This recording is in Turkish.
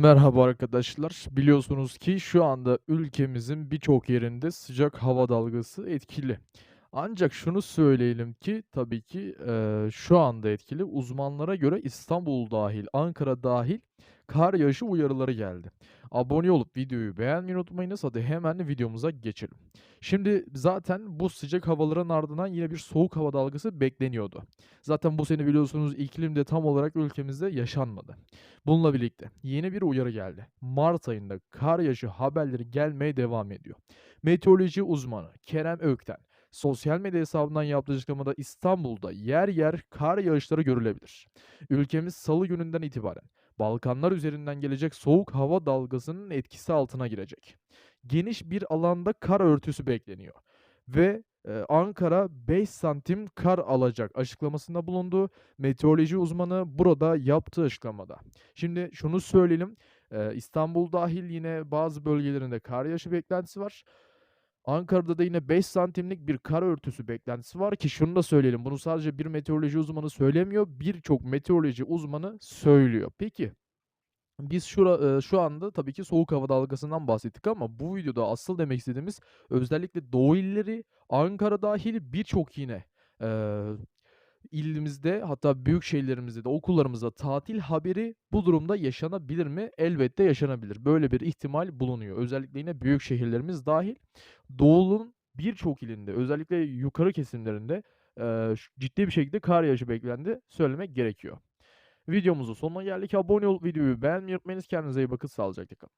Merhaba arkadaşlar. Biliyorsunuz ki şu anda ülkemizin birçok yerinde sıcak hava dalgası etkili. Ancak şunu söyleyelim ki tabii ki eee, şu anda etkili. Uzmanlara göre İstanbul dahil, Ankara dahil kar yağışı uyarıları geldi. Abone olup videoyu beğenmeyi unutmayınız. Hadi hemen videomuza geçelim. Şimdi zaten bu sıcak havaların ardından yine bir soğuk hava dalgası bekleniyordu. Zaten bu sene biliyorsunuz iklim de tam olarak ülkemizde yaşanmadı. Bununla birlikte yeni bir uyarı geldi. Mart ayında kar yağışı haberleri gelmeye devam ediyor. Meteoroloji uzmanı Kerem Ökten sosyal medya hesabından yaptığı açıklamada İstanbul'da yer yer kar yağışları görülebilir. Ülkemiz salı gününden itibaren Balkanlar üzerinden gelecek soğuk hava dalgasının etkisi altına girecek. Geniş bir alanda kar örtüsü bekleniyor ve e, Ankara 5 santim kar alacak açıklamasında bulundu. Meteoroloji uzmanı burada yaptığı açıklamada. Şimdi şunu söyleyelim. eee, İstanbul dahil yine bazı bölgelerinde kar yağışı beklentisi var. Ankara'da da yine 5 santimlik bir kar örtüsü beklentisi var ki şunu da söyleyelim. Bunu sadece bir meteoroloji uzmanı söylemiyor. Birçok meteoroloji uzmanı söylüyor. Peki biz şura, eee, şu anda tabii ki soğuk hava dalgasından bahsettik ama bu videoda asıl demek istediğimiz özellikle Doğu illeri, Ankara dahil birçok yine eee İlimizde hatta büyük şehirlerimizde de okullarımızda tatil haberi bu durumda yaşanabilir mi? Elbette yaşanabilir. Böyle bir ihtimal bulunuyor. Özellikle yine büyük şehirlerimiz dahil. Doğu'nun birçok ilinde özellikle yukarı kesimlerinde ş- ciddi bir şekilde kar yağışı beklendi söylemek gerekiyor. Videomuzun sonuna geldik. Abone olup videoyu beğenmeyi unutmayınız. Kendinize iyi bakın. Sağlıcakla kalın.